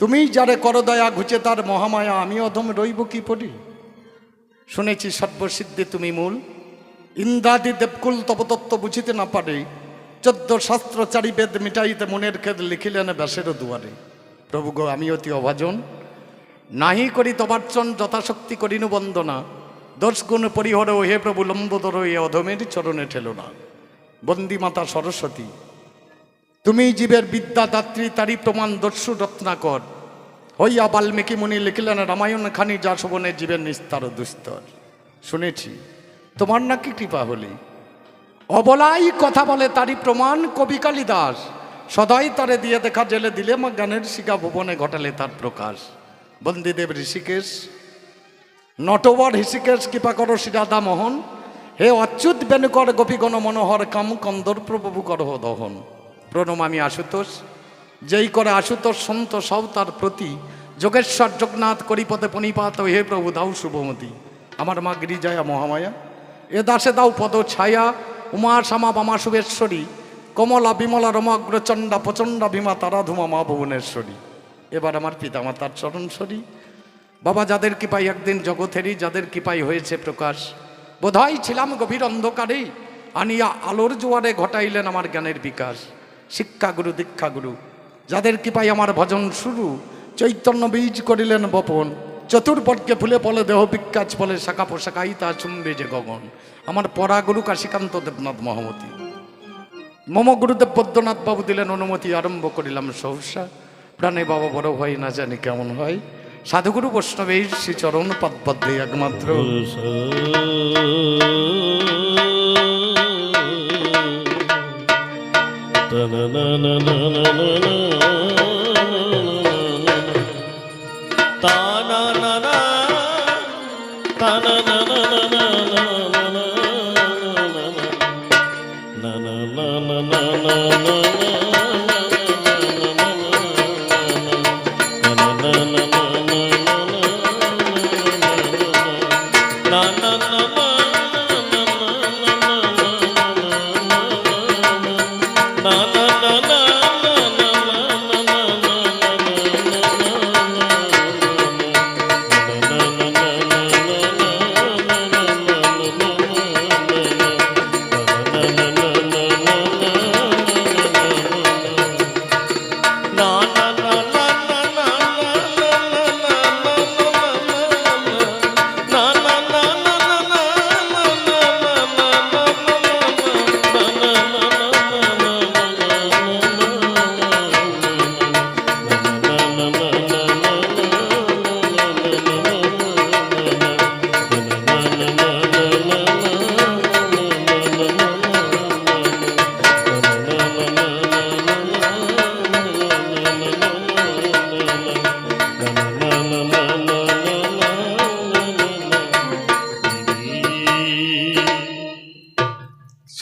তুমি যারে করদয়া ঘুচে তার মহামায়া আমি অধম রইব কি পড়ি শুনেছি সর্বসিদ্ধি তুমি মূল। ইন্দ্রাদি দেবকুল তপতত্ত্ব বুঝিতে না পারে। চোদ্দ শাস্ত্র চারি বেদ মিটাইতে মনের খেদ লিখিলেন ব্যাসের দুয়ারে। প্রভু গো, আমি অতি অভাজন। নাহি করি তবার্চন, যথাশক্তি করিনু বন্দনা। দশ গুণ পরিহর, হে প্রভু লম্বোদর এ অধমের চরণে ঠেলো না। বন্দি মাতা সরস্বতী তুমি জীবের বিদ্যাদাত্রী তারই প্রমাণ দস্যু রত্নাকর হইয়া বাল্মীকি মুনি লিখিলেন, রামায়ণ খানি যা শোভনে, জীবের নিস্তার দুস্তর। শুনেছি। তোমার নাকি কৃপা হলি। অবলাই কথা বলে, তারই প্রমাণ কবি কালিদাস। সদাই তারে দিয়ে দেখা জেলে দিলে, মা জ্ঞানের শিকা ভুবনে ঘটালে তার প্রকাশ। বন্দিদেব ঋষিকেশ, নটবর ঋষিকেশ, কৃপা করো শিরাদা মোহন। হে অচ্যুত বেনুকর গোপীগণ মনোহর কাম, কন্দর প্রভু করহ দহন। প্রণমামি আশুতোষ। যেই করে আশুতোষ সন্ত সব তার প্রতি, যোগেশ্বর জগন্নাথ করিপদে পণিপাত হে প্রভু দাও শুভমতি। আমার মা গিরিজয়া মহামায়া, এ দাসে দাও পদ ছায়া, উমা শ্যামা বামা শুভেশ্বরী, কমলা বিমলা রমাগ্রচণ্ডা প্রচণ্ডা ভীমা তারা ধুমা মা ভুবনেশ্বরী। এবার আমার পিতামাতার চরণ সরি বাবা, যাদের কৃপাই একদিন জগতেরই, যাদের কৃপাই হয়েছে প্রকাশ বোধহয় ছিলাম গভীর অন্ধকারে আনিয়া আলোর জোয়ারে ঘটাইলেন আমার জ্ঞানের বিকাশ। শিক্ষাগুরু দীক্ষাগুরু যাদের কৃপাই আমার ভজন শুরু, চৈতন্য বীজ করিলেন বপন। চতুর্পদকে ফুলে পলে দেহ বিকাশ ফলে শাখা পোশাকাই তা চুম্বে যে গগন। আমার পরাগুরু কাশীকান্ত দেবনাথ মহামতী। মম গুরুদেব বৈদ্যনাথ বাবু দিলেন অনুমতি, আরম্ভ করিলাম সহসা। প্রাণে বাবা বড় হয় না জানি কেমন হয়। সাধুগুরু বৈষ্ণবের শ্রীচরণ পদ্মে একমাত্র। na na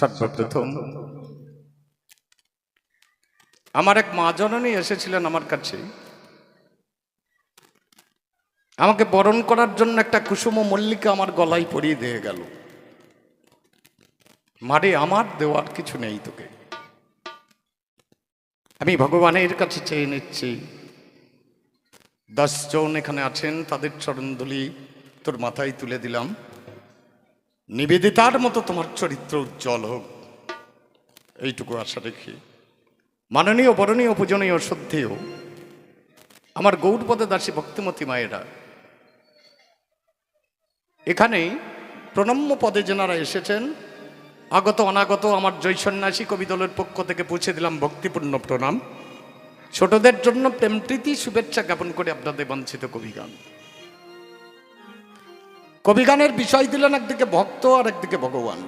সর্বপ্রথম। আমার এক মা জননী এসেছিলেন আমার কাছে। আমাকে বরণ করার জন্য একটা কুসুম মল্লিকা আমার গলায় পরিয়ে দিয়ে গেল। মারে, আমার দেওয়ার কিছু নেই তোকে। আমি ভগবানের কাছে চেয়ে নিচ্ছি। দশজন এখানে আছেন, তাদের চরণধুলি তোর মাথায় তুলে দিলাম। নিবেদিতার মতো তোমার চরিত্র উজ্জ্বল হোক। এইটুকু আশা রেখে মাননীয়, বরণীয়, পূজনীয়, শ্রদ্ধেয় আমার গৌরপদে দাসী ভক্তিমতী মায়েরা এখানে প্রণম্য পদে যেনারা এসেছেন, আগত অনাগত আমার জয় সন্ন্যাসী কবি দলের পক্ষ থেকে পৌঁছে দিলাম ভক্তিপূর্ণ প্রণাম। ছোটদের জন্য প্রেমপ্রীতি শুভেচ্ছা জ্ঞাপন করে আপনাদের বাঞ্ছিত কবিগান। কবিগানের বিষয় দিলেন একদিকে ভক্ত আর একদিকে ভগবান।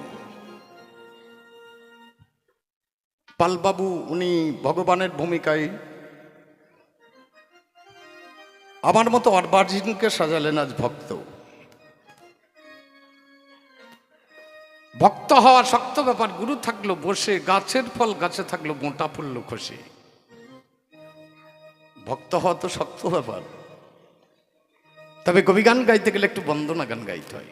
পালবাবু, উনি ভগবানের ভূমিকায় আমার মতো অর্বার্জিনকে সাজালেন আজ ভক্ত। ভক্ত হওয়া শক্ত ব্যাপার, গুরু থাকল বসে, গাছের ফল গাছে থাকল মোটা ফুললো খুশি ভক্ত হওয়া তো শক্ত ব্যাপার। তবে কবি গান গাইতে গেলে একটু বন্দনা গান গাইতে হয়।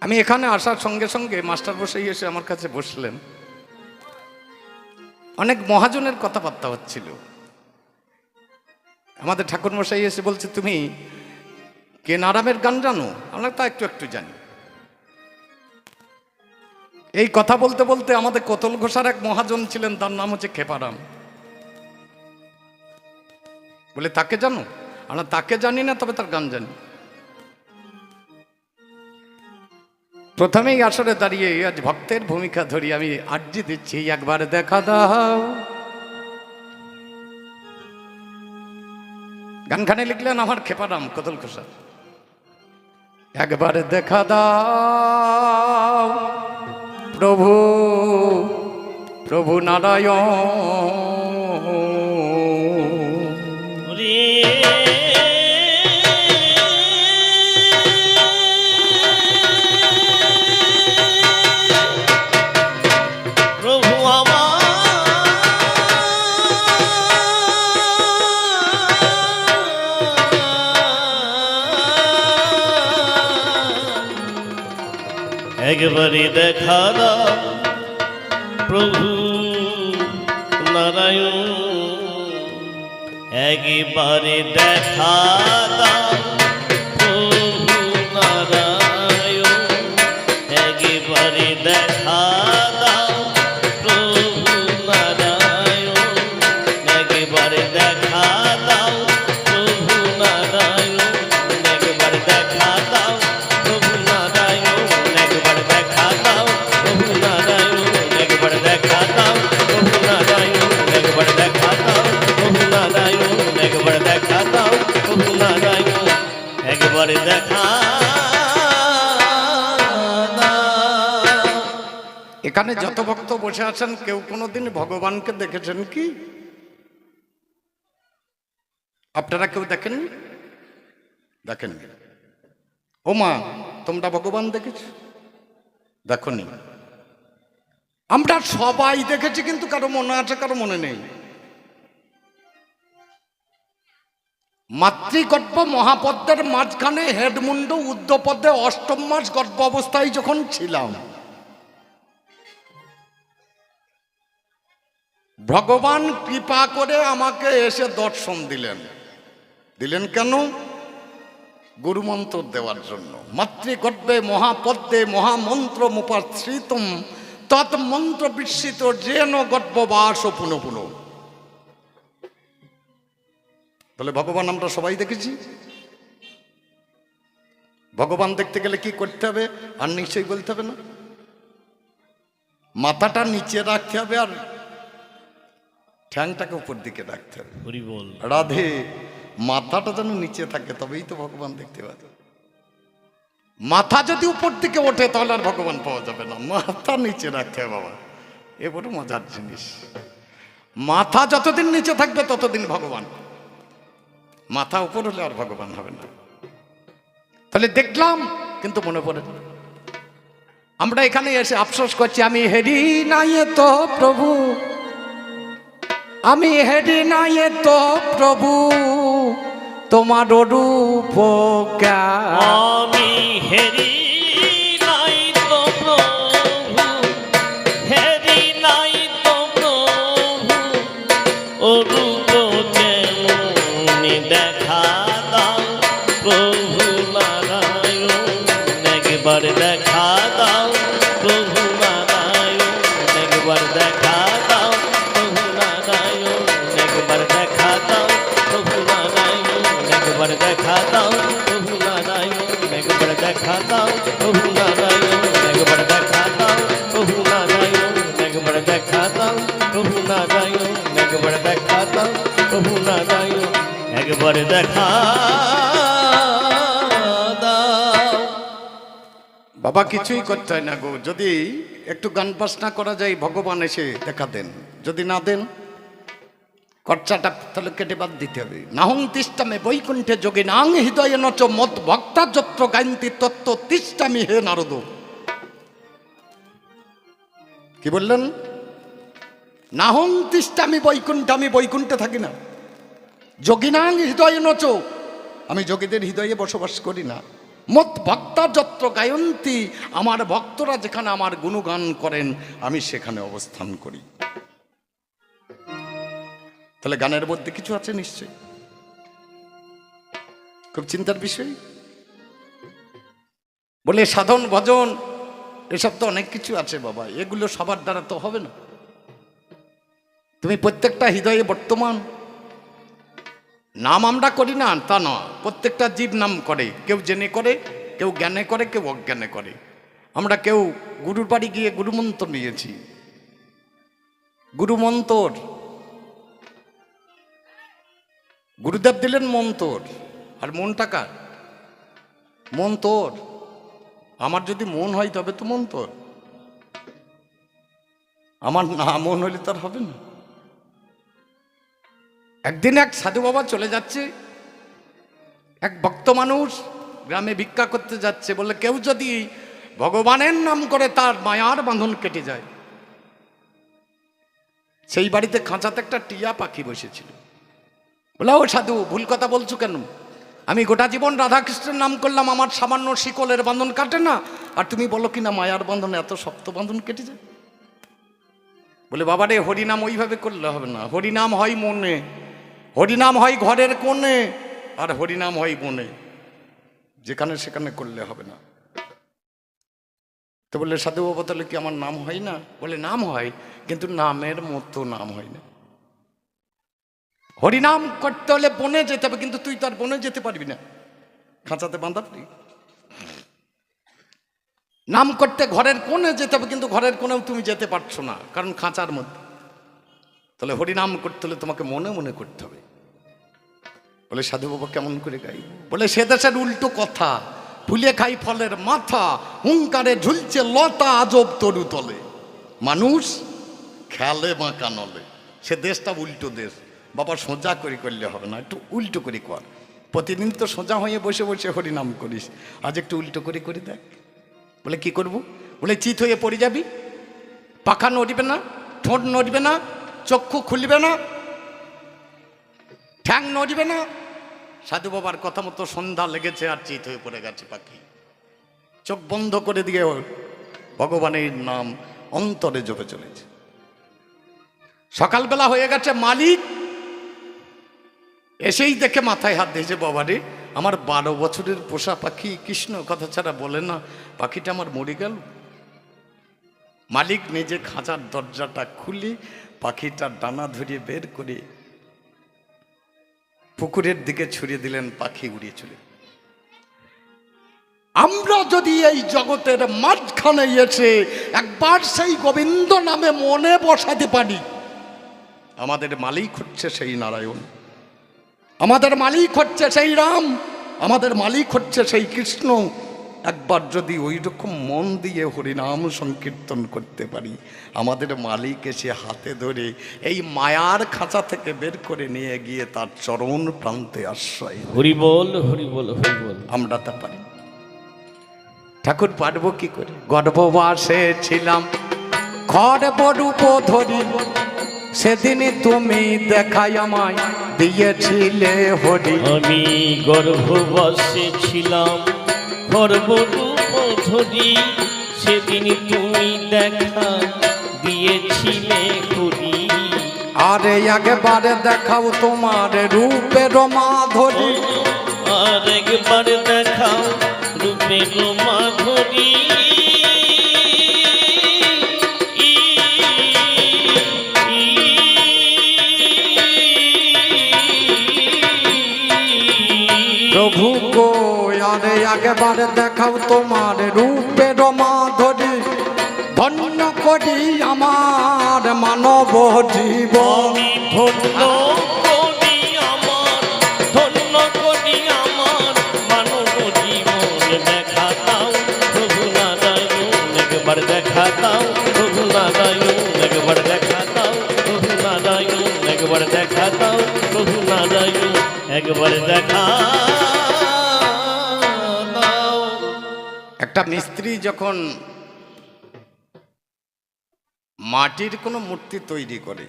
আমি এখানে আসার সঙ্গে সঙ্গে মাস্টার বসেই এসে আমার কাছে বসলেন। অনেক মহাজনের কথাবার্তা হচ্ছিল। আমাদের ঠাকুর ঠাকুরমশাই এসে বলছে, তুমি কে নারামের গান জানো? আমরা তা একটু একটু জানি। এই কথা বলতে বলতে আমাদের কোতল ঘোষার এক মহাজন ছিলেন, তার নাম হচ্ছে খেপারাম। বলে, তাকে জানো? আমরা তাকে জানি না, তবে তার গান জানি। প্রথমেই আসরে দাঁড়িয়ে আজ ভক্তের ভূমিকা ধরি আমি আর্জি দিচ্ছি, একবার দেখা দাও। গানখানে লিখলেন আমার খেপারাম কতল খোসা একবার দেখা দাও প্রভু প্রভু নারায়ণ। একবারে দেখা দাও প্রভু একবারে দেখা দাও। এখানে যত ভক্ত বসে আছেন, কেউ কোনোদিন ভগবানকে দেখেছেন কি? আপনারা কেউ দেখেন দেখেন ও মা, তোমরা ভগবান দেখেছ? দেখনি। আমরা সবাই দেখেছি, কিন্তু কারও মনে আছে, কারও মনে নেই। মাতৃগর্ভ মহাপদ্মের মাঝখানে হেডমুন্ড উদ্যপদে অষ্টম মাস গর্ভ অবস্থায় যখন ছিলাম ভগবান কৃপা করে আমাকে এসে দর্শন দিলেন। দিলেন কেন? গুরুমন্ত্র দেওয়ার জন্য। মাতৃগর্ভে মহাপদ্মে মহামন্ত্র মুপাশ্রিতম তৎমন্ত্র বিস্মিত যেন গর্ভবাস পুনঃ পুনঃ। তাহলে ভগবান, আমরা সবাই দেখেছি। ভগবান দেখতে গেলে কি করতে হবে? আর নিশ্চয়ই বলতে হবে না। মাথাটা নিচে রাখতে হবে আর ঠ্যাংটাকে উপর দিকে রাখতে হবে। হরি বল রাধে মাথাটা যেন নিচে থাকে তবেই তো ভগবান দেখতে পাবে। মাথা যদি উপর দিকে ওঠে তাহলে আর ভগবান পাওয়া যাবে না। মাথা নিচে রাখতে হবে বাবা। এ বড় মজার জিনিস। মাথা যতদিন নিচে থাকবে ততদিন ভগবান। মাথা উপর হলে আর ভগবান হবে না। তাহলে দেখলাম কিন্তু মনে পড়ে আমরা এখানে এসে আফসোস করছি আমি হেরি নাই তো প্রভু। আমি হেরি নাই তো প্রভু তোমার রূপ। আমি হেরি একবার দেখা বাবা কিছুই করতে হয় না গো। যদি একটু গান বাজনা করা যায়, ভগবান এসে দেখা দেন। যদি না দেন, খরচাটা তাহলে কেটে বাদ দিতে হবে। নাহং তিষ্টামে বৈকুণ্ঠে যোগে নাং হৃদয়ে নচ মত ভক্তা যত্র গায়ন্তি তত্ত্ব তিষ্টামি হে নারদ। কি বললেন? নাহং তিষ্টামি বৈকুণ্ঠ, আমি বৈকুণ্ঠে থাকি না। যোগিনাং হৃদয়ে নচ। আমি যোগীদের হৃদয়ে বসবাস করি না। মত ভক্তা যত্র গায়ন্তী আমার ভক্তরা যেখানে আমার গুণগান করেন আমি সেখানে অবস্থান করি। তাহলে গানের মধ্যে কিছু আছে নিশ্চয়? খুব চিন্তার বিষয়? বলে সাধন ভজন এসব তো অনেক কিছু আছে বাবা এগুলো সবার দ্বারা তো হবে না। তুমি প্রত্যেকটা হৃদয়ে বর্তমান নাম আমরা করি না, তা নয়। প্রত্যেকটা জীব নাম করে। কেউ জেনে করে, কেউ জ্ঞানে করে, কেউ অজ্ঞানে করে। আমরা কেউ গুরুর বাড়ি গিয়ে গুরুমন্ত্র নিয়েছি। গুরুমন্তর। গুরুদেব দিলেন মন্তর। আর মনটা কার? মন তোর আমার যদি মন হয় তবে তো মন তোর আমার না মন হলে তার হবে না। একদিন এক সাধু বাবা চলে যাচ্ছে। এক ভক্ত মানুষ গ্রামে ভিক্ষা করতে যাচ্ছে বলে কেউ যদি ভগবানের নাম করে তার মায়ার বাঁধন কেটে যায়। সেই বাড়িতে খাঁচাতে একটা টিয়া পাখি বসেছিল। বলে, ও সাধু, ভুল কথা বলছো কেন? আমি গোটা জীবন রাধাকৃষ্ণের নাম করলাম, আমার সামান্য শিকলের বাঁধন কাটে না। আর তুমি বলো কি না, মায়ার বাঁধন এত শক্ত বাঁধন কেটে যায়? বলে বাবা রে হরিনাম ওইভাবে করলে হবে না। হরিনাম হয় মনে। হরিনাম হয় ঘরের কোণে, আর হরিনাম হয় বনে। যেখানে সেখানে করলে হবে না। তো বললে, সাধু বাবা, তাহলে কি আমার নাম হয় না? বলে, নাম হয়, কিন্তু নামের মতো নাম হয় না। হরিনাম করতে হলে বনে যেতে হবে, কিন্তু তুই তার বনে যেতে পারবি না। খাঁচাতে বাঁধা পারি নাম করতে ঘরের কোণে যেতে হবে, কিন্তু ঘরের কোণেও তুমি যেতে পারছ না, কারণ খাঁচার মধ্যে। তাহলে হরিনাম করতে হলে তোমাকে মনে মনে করতে হবে। বলে সাধু বাবা কেমন করে গাই বলে, সে দেশের উল্টো কথা, ফুলে খাই ফলের মাথা, হুঙ্কারে ঝুলছে লতা আজব তরু তলে। মানুষ খেলে বাঁকা নলে, সে দেশটা উল্টো দেশ। বাবা সোজা করে করলে হবে না, একটু উল্টো করে কর। প্রতিদিন তো সোজা হয়ে বসে বসে হরিনাম করিস। আজ একটু উল্টো করে করে দেখ। বলে, কি করব? বলে, চিত হয়ে পড়ে যাবি, পাখা নড়বে না, ঠোঁট নড়বে না চক্ষু খুলবে না, ঠ্যাং নড়বে না। সাধু বাবার কথা মতো সন্ধ্যা লেগেছে আর চিত হয়ে পড়ে গেছে পাখি। চোখ বন্ধ করে দিয়ে ভগবানের নাম অন্তরে জপে চলেছে। সকালবেলা হয়ে গেছে মালিক। এসেই দেখে মাথায় হাত দিয়েছে বাবারে আমার বারো বছরের পোষা পাখি, কৃষ্ণ কথা ছাড়া বলে না, পাখিটা আমার মরে গেল। মালিক নিজে খাঁচার দরজাটা খুলে পাখিটার ডানা ধরিয়ে বের করে পুকুরের দিকে ছুড়িয়ে দিলেন, পাখি উড়িয়ে চলে আমরা যদি এই জগতের মাঝখানে এসে একবার সেই গোবিন্দ নামে মনে বসাতে পারি, আমাদের মালিক হচ্ছে সেই নারায়ণ। আমাদের মালিক হচ্ছে সেই রাম, আমাদের মালিক হচ্ছে সেই কৃষ্ণ। একবার যদি ওই রকম মন দিয়ে হরিনাম সংকীর্তন করতে পারি আমাদের মালিক এসে হাতে ধরে এই মায়ার খাঁচা থেকে বের করে নিয়ে গিয়ে তার চরণ প্রান্তে আশ্রয় দেয়। হরি বল হরি বল হরি বল। আমরা তা পারি। ঠাকুর পারব কি করে? গর্ভবাসে ছিলাম খড় রূপ ধরি। সেদিন তুমি দেখাই আমায় দিয়েছিলে হরি। আমি গর্ভবাসে ছিলাম গর্ভরূপ ধরি সেদিন তুমি দেখা দিয়েছিলে করি আরে একবার দেখাও তোমার রূপের মাধুরী। আর একবার দেখাও রূপের মাধুরী। একবারে দেখাও তোমার রূপের মাধুরী ধন্য করি আমার মানব জীবন। ধন্য একটা যখন মাটির কোনো মূর্তি তৈরি করে,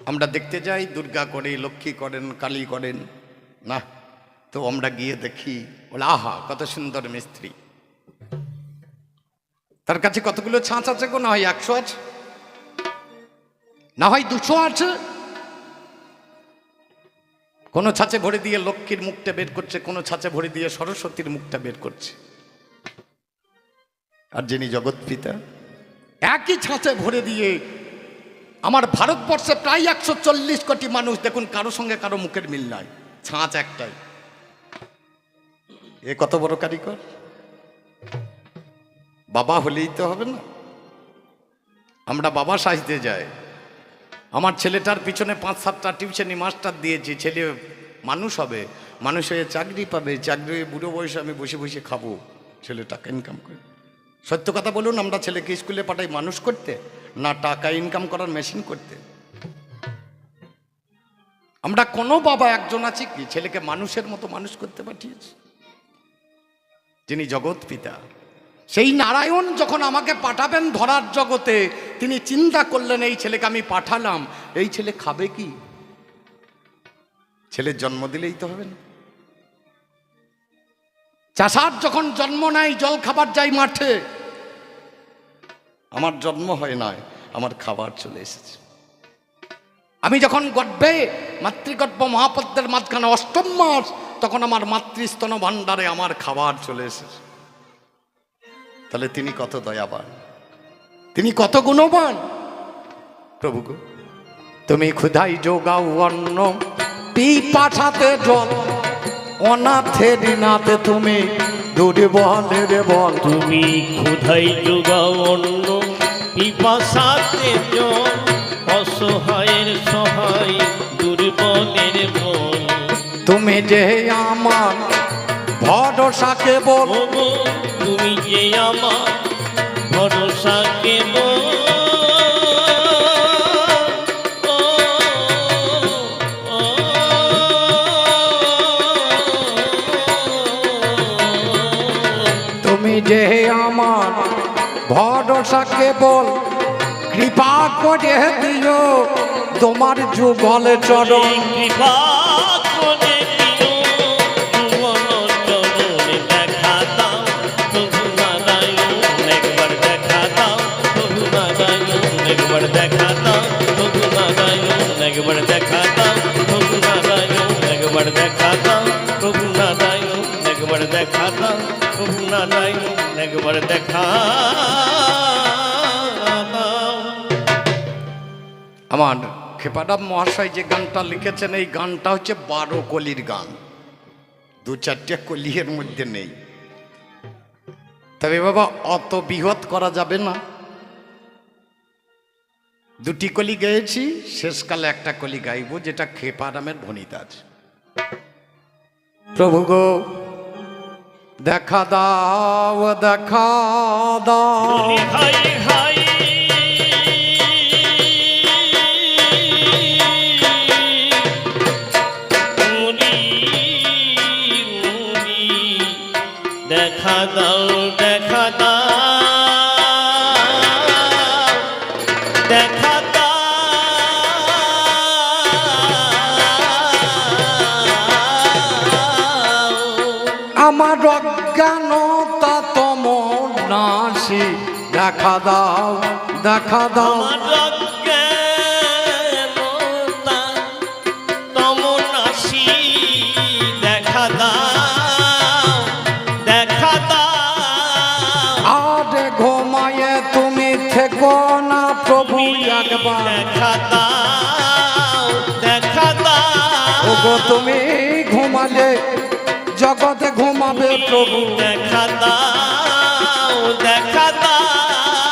আমরা দেখতে যাই, দুর্গা করে, লক্ষ্মী করেন, কালী করেন, না, তো আমরা গিয়ে দেখি, বলে, আহা, কত সুন্দর মিস্ত্রি। তার কাছে কতগুলো ছাঁচ আছে গো, না হয় একশো আছে না হয় দুশো আছে কোনো ছাঁচে ভরে দিয়ে লক্ষ্মীর মুখটা বের করছে, কোনো ছাঁচে ভরে দিয়ে সরস্বতীর মুখটা বের করছে। আর যিনি জগৎ পিতা একই ছাঁচে ভরে দিয়ে আমার ভারতবর্ষে প্রায় একশো চল্লিশ কোটি মানুষ দেখুন কারও সঙ্গে কারও মুখের মিল নাই ছাঁচ একটাই। এ কত বড় কারিগর? বাবা হলেই তো হবে না। আমরা বাবা সাজতে যাই। আমার ছেলেটার পিছনে পাঁচ সাতটা টিউশনি মাস্টার দিয়েছি ছেলে মানুষ হবে মানুষ হয়ে চাকরি পাবে চাকরি বুড়ো বয়সে আমি বসে বসে খাব ছেলেটাকে ইনকাম করে সত্য কথা বলুন, আমরা ছেলেকে স্কুলে পাঠাই মানুষ করতে, না টাকা ইনকাম করার মেশিন করতে? আমরা কোনো বাবা একজন আছি কি, ছেলেকে মানুষের মতো মানুষ করতে পাঠিয়েছি? যিনি জগৎ পিতা। সেই নারায়ণ যখন আমাকে পাঠাবেন ধরার জগতে, তিনি চিন্তা করলেন, এই ছেলেকে আমি পাঠালাম, এই ছেলে খাবে কি? ছেলের জন্ম দিলেই তো হবে না। চাষার যখন জন্ম নেয় জল খাবার যায় মাঠে আমার জন্ম হয় নয় আমার খাবার চলে এসেছে। আমি যখন গর্ভে মাতৃগর্ভ মহাপদ্মের মাঝখানে অষ্টম মাস, তখন আমার মাতৃস্তন ভাণ্ডারে আমার খাবার চলে এসেছে। তাহলে তিনি কত দয়াবান, তিনি কত গুণবান। প্রভু তুমি ক্ষুধাই যোগাও অন্ন পাঠাতে জল অনাথের নাতে তুমি দুর্বলের বল। তুমি ক্ষুধাই যোগাও অন্য পিপাসাতে জল অসহায়ের সহায় দুর্বলের বল। তুমি যে আমার ভরসা কেবল তুমি যে আমার ভরসা কেবল। ভরসা কেবল কৃপা করে দিও। তোমার যুগল চরণ। কৃপা করে দিও ভুবন চরণে দেখা দাও। প্রভু নারায়ণ, একবার দেখা আমার খেপাডাব মহাশয় যে গানটা লিখেছেন, এই গানটা হচ্ছে বারো কলির গান। দু চারটে কলির মধ্যে নেই। তবে বাবা, অত বৃহৎ করা যাবে না। দুটি কলি গেয়েছি, শেষকালে একটা কলি গাইব, যেটা খেপারামের আছে প্রভু গো, দেখা দাও দেখা দাও। দাও দেখা দাও দেখা আমার অজ্ঞানতা তম নাশি। দেখা দাও দেখা দাও। দেখা দাও দেখা দাও ওগো তুমি ঘুমালে জগতে ঘুমাবে প্রভু। দেখা দাও দেখা দাও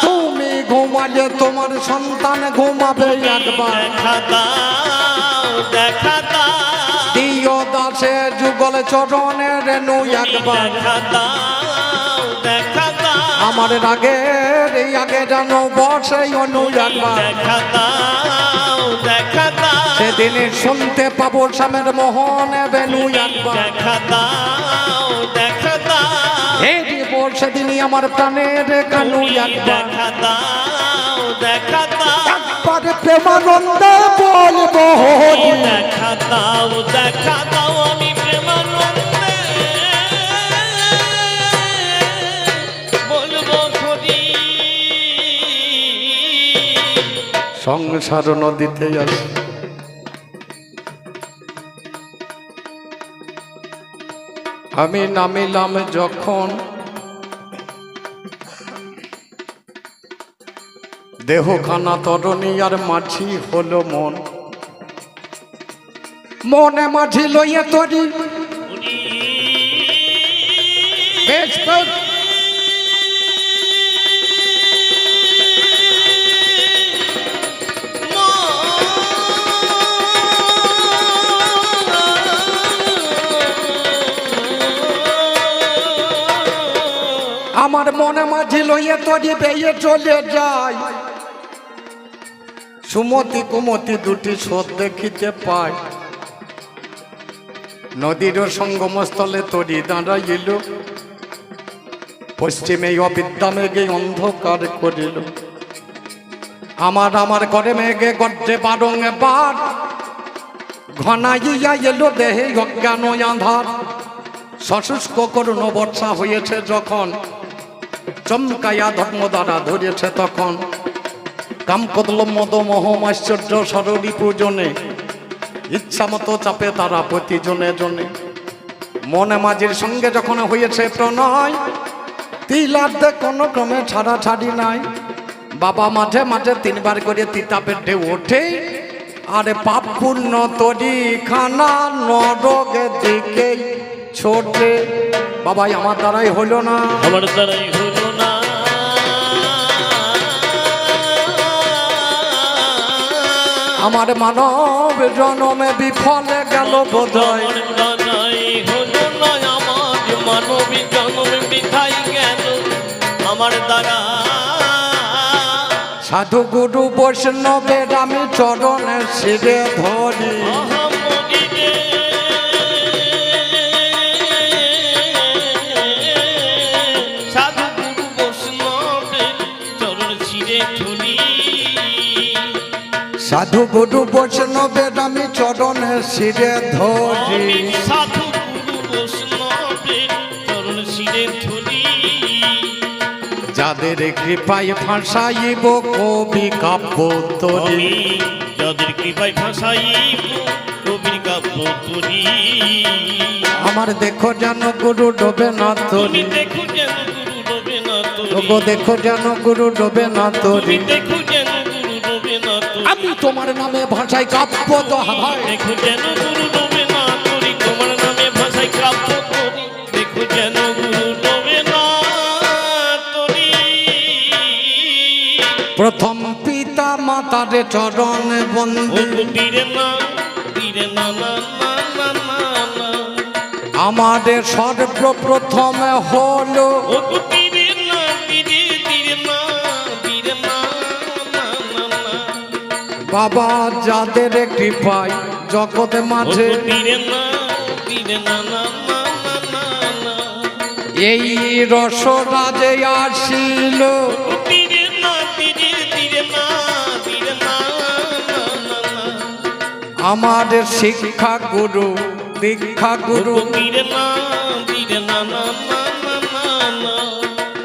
তুমি ঘুমালে তোমার সন্তান ঘুমাবে একবার। দেখা দাও দেখা দাও দিও দাসে যুগল চরণে রেণু একবার। দেখা দাও দেখা আমার রাগের এই আগে জানো বসে অনু সেদিন শুনতে পাবো স্বামের মোহন বেনু সেদিনই আমার প্রাণের কানু একবার দাও বলব দেখা দাও দেখা দাও। সংসার নদীতে আসি আমি নামিলাম যখন দেহখানা তরণী আর মাঝি হলো মন। মনে মাঝি লইয়ে তরি। বেশ আমার মনে মাঝি লইয়ে তরি বেয়ে চলে যায়। সুমতি কুমতি দুটি স্রোত দেখিতে পায়। নদীর সঙ্গমস্থলে তরি দাঁড়াইল। পশ্চিমে অবিদ্যা মেঘে অন্ধকার করিল। আমার আমার ঘরে মেঘে গর্জে বারং বার ঘনাইয়া এলো দেহে অজ্ঞান আধার। সশুষ্ক করুণ বর্ষা হয়েছে যখন। চমকাইয়া ধর্ম দ্বারা ধরেছে তখন কামকদল মদ মোহম আশ্চর্য সরলী পূজনে, ইচ্ছা মতো চাপে তারা প্রতি জনে। জনে মনে মাঝির সঙ্গে যখন হয়েছে প্রণয় তিলার্ধে কোনো ক্রমে ছাড়া ছাড়ি নাই। বাবা মাঝে মাঝে তিনবার করে তিতাপের ঢেউ ওঠে, আরে পাপ পূর্ণ তরি খানা নরকের দিকে ছোটে। বাবাই আমার দ্বারাই হলো না। আমার দ্বারাই হলো আমার মানব জনমে বিফলে গেল বোধয় আমার দ্বারা সাধু গুরু বৈষ্ণবের আমি চরণে শিরে ধরি। সাধু গুরু বৈষ্ণবের আমি চরণে শিরে ধরি। সাধু যাদের কৃপায় ফাঁসাইব কবি কাব্য তরি যাদের কৃপায় ভাষাইব কবির কাব্য তুলি আমার দেখো যেন গুরু ডোবে না তরি দেখো যেন গুরু ডোবে না তুলি দেখো যেন গুরু ডোবে না তরি দেখো আমি তোমার নামে ভাষায় কাব্য তো দেখো যেন গুরু ডোবে না তুলি তোমার নামে ভাষায় কাব্য করি। দেখো যেন গুরু ডোবে না তুলি প্রথম পিতা মাতার চরণ বন্ধু বীরে না বীরে না না না না না না আমাদের সর্বপ্রথম হলো ও বাবা যাদের একটি কৃপায় জগতে মাঝে এই রসরাজে আসিল আমাদের শিক্ষা গুরু দীক্ষা গুরু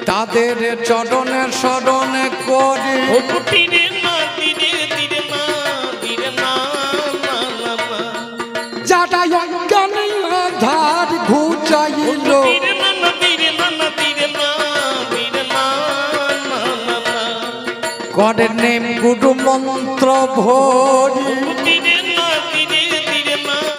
তাদের চরণে স্মরণে করি করে নেম গুরু মন্ত্র ভরি